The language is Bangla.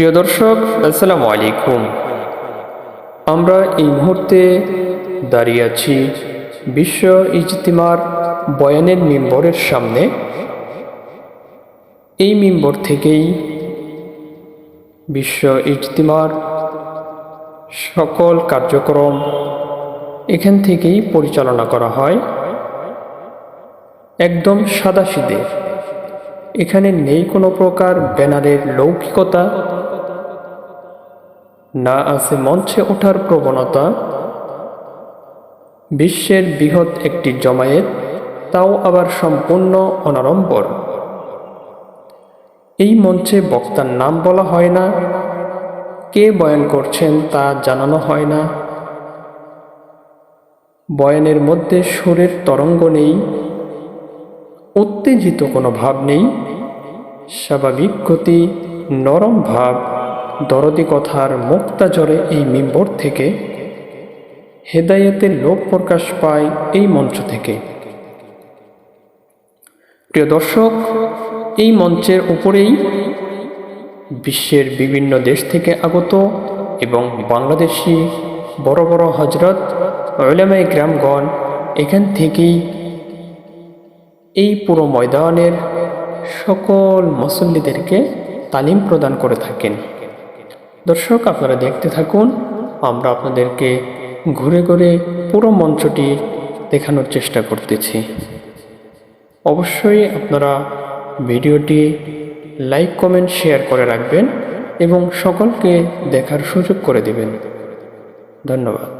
প্রিয় দর্শক, আসসালামু আলাইকুম। আমরা এই মুহূর্তে দাঁড়িয়ে আছি বিশ্ব ইজতিমার বয়ানের মিম্বরের সামনে। এই মিম্বর থেকেই বিশ্ব ইজতিমার সকল কার্যক্রম এখান থেকেই পরিচালনা করা হয়। একদম সাদাসিদে এখানে নেই কোনো প্রকার ব্যানারের লৌকিকতা না আছে মঞ্চে ওঠার প্রবণতা। বিশ্বের বৃহৎ একটি জমায়েত, তাও আবার সম্পূর্ণ অনাড়ম্বর। এই মঞ্চে বক্তার নাম বলা হয় না। কে বয়ান করছেন তা জানানো হয় না। বয়ানের মধ্যে সুরের তরঙ্গ নেই। উত্তেজিত কোনো ভাব নেই। স্বাভাবিক গতি নরম ভাব। দরদি কথার মুক্তা জরে এই মিম্বর থেকে হেদায়েতের লোক প্রকাশ পায় এই মঞ্চ থেকে। প্রিয় দর্শক, এই মঞ্চের উপরেই বিশ্বের বিভিন্ন দেশ থেকে আগত এবং বাংলাদেশি বড় বড় হজরত ওলামাই গ্রামগণ এখান থেকেই এই পুরো ময়দানের সকল মুসল্লিদেরকে তালিম প্রদান করে থাকেন। দর্শক, আপনারা দেখতে থাকুন। আমরা আপনাদেরকে ঘুরে ঘুরে পুরো মঞ্চটি দেখানোর চেষ্টা করতেছি। অবশ্যই আপনারা ভিডিওটি লাইক, কমেন্ট, শেয়ার করে রাখবেন এবং সকলকে দেখার সুযোগ করে দেবেন। ধন্যবাদ।